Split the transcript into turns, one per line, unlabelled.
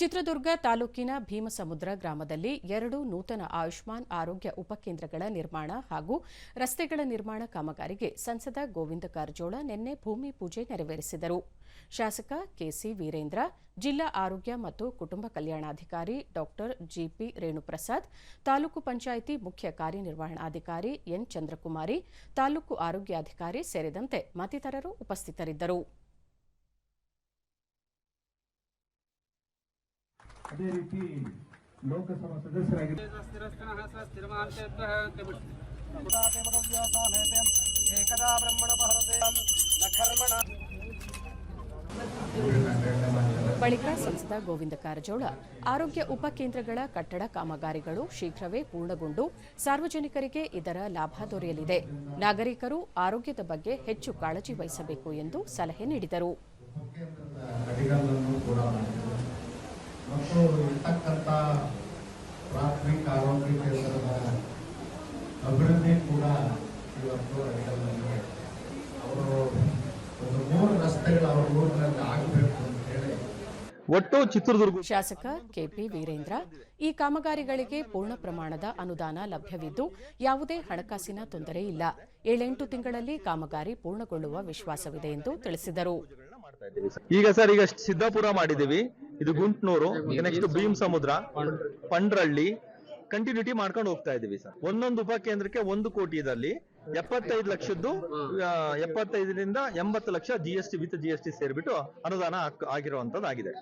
ಚಿತ್ರದುರ್ಗ ತಾಲೂಕಿನ ಭೀಮಸಮುದ್ರ ಗ್ರಾಮದಲ್ಲಿ ಎರಡು ನೂತನ ಆಯುಷ್ಮಾನ್ ಆರೋಗ್ಯ ಉಪಕೇಂದ್ರಗಳ ನಿರ್ಮಾಣ ಹಾಗೂ ರಸ್ತೆಗಳ ನಿರ್ಮಾಣ ಕಾಮಗಾರಿಗೆ ಸಂಸದ ಗೋವಿಂದ ಕಾರಜೋಳ ನಿನ್ನೆ ಭೂಮಿ ಪೂಜೆ ನೆರವೇರಿಸಿದರು. ಶಾಸಕ ಕೆಸಿ ವೀರೇಂದ್ರ, ಜಿಲ್ಲಾ ಆರೋಗ್ಯ ಮತ್ತು ಕುಟುಂಬ ಕಲ್ಯಾಣಾಧಿಕಾರಿ ಡಾ ಜಿಪಿ ರೇಣುಪ್ರಸಾದ್, ತಾಲೂಕು ಪಂಚಾಯಿತಿ ಮುಖ್ಯ ಕಾರ್ಯನಿರ್ವಹಣಾಧಿಕಾರಿ ಎನ್ ಚಂದ್ರಕುಮಾರಿ, ತಾಲೂಕು ಆರೋಗ್ಯಾಧಿಕಾರಿ ಸೇರಿದಂತೆ ಮತ್ತಿತರರು ಉಪಸ್ಥಿತರಿದ್ದರು.
ಅದೇ ರೀತಿ ಲೋಕಸಭಾ ಸದಸ್ಯರಾಗಿ
ಸ್ಥಿರಸ್ಥಿನಃ ಸ ಸ್ಥಿರಮಾಂತೇಭ್ಯಃ ಕಮಿಷ್ಯ
ಏಕದಾ ಬ್ರಹ್ಮಣ ಭಾರತೆ ನ ಕರ್ಮಣ
ಬಳಿಕ ಸಂಸದ ಗೋವಿಂದ ಕಾರಜೋಳ ಆರೋಗ್ಯ ಉಪಕೇಂದ್ರಗಳ ಕಟ್ಟಡ ಕಾಮಗಾರಿಗಳು ಶೀಘ್ರವೇ ಪೂರ್ಣಗೊಂಡು ಸಾರ್ವಜನಿಕರಿಗೆ ಇದರ ಲಾಭ ದೊರೆಯಲಿದೆ. ನಾಗರಿಕರು ಆರೋಗ್ಯದ ಬಗ್ಗೆ ಹೆಚ್ಚು ಕಾಳಜಿ ವಹಿಸಬೇಕು ಎಂದು ಸಲಹೆ ನೀಡಿದರು.
ಮತ್ತು ಇರ್ತಕ್ಕಂಥ ಪ್ರಾಥಮಿಕ ಆರೋಗ್ಯ ಕೇಂದ್ರದ ಅಭಿವೃದ್ಧಿ ಕೂಡ ಇವತ್ತು ಅವರು ಒಂದು ಮೂರು ರಸ್ತೆಗಳು ಅವ್ರ ಊರಿನಲ್ಲಿ ಆಗಬೇಕು ಅಂತ ಹೇಳಿ
ಒಟ್ಟು ಚಿತ್ರದುರ್ಗ
ಶಾಸಕ ಕೆಪಿ ವೀರೇಂದ್ರ ಈ ಕಾಮಗಾರಿಗಳಿಗೆ ಪೂರ್ಣ ಪ್ರಮಾಣದ ಅನುದಾನ ಲಭ್ಯವಿದ್ದು ಯಾವುದೇ ಹಣಕಾಸಿನ ತೊಂದರೆ ಇಲ್ಲ. ಏಳೆಂಟು ತಿಂಗಳಲ್ಲಿ ಕಾಮಗಾರಿ ಪೂರ್ಣಗೊಳ್ಳುವ ವಿಶ್ವಾಸವಿದೆ ಎಂದು ತಿಳಿಸಿದರು.
ಈಗ ಸರ್ ಈಗ ಸಿದ್ದಾಪುರ ಮಾಡಿದೀವಿ ಇದು ಗುಂಟ್ನೂರು ನೆಕ್ಸ್ಟ್ ಭೀಮ್ ಸಮುದ್ರ ಪಂಡ್ರಳ್ಳಿ. ಕಂಟಿನ್ಯೂಟಿ ಮಾಡ್ಕೊಂಡು ಹೋಗ್ತಾ ಇದೀವಿ ಸರ್. ಒಂದೊಂದು ಉಪಕೇಂದ್ರಕ್ಕೆ ಒಂದು ಕೋಟಿ ಇದರಲ್ಲಿ ಎಪ್ಪತ್ತೈದು ಲಕ್ಷದ್ದು ಎಪ್ಪತ್ತೈದರಿಂದ ಎಂಬತ್ತು lakh G S T with G S T ಸೇರ್ಬಿಟ್ಟು ಅನುದಾನ ಆಗಿರುವಂತದ್ದಾಗಿದೆ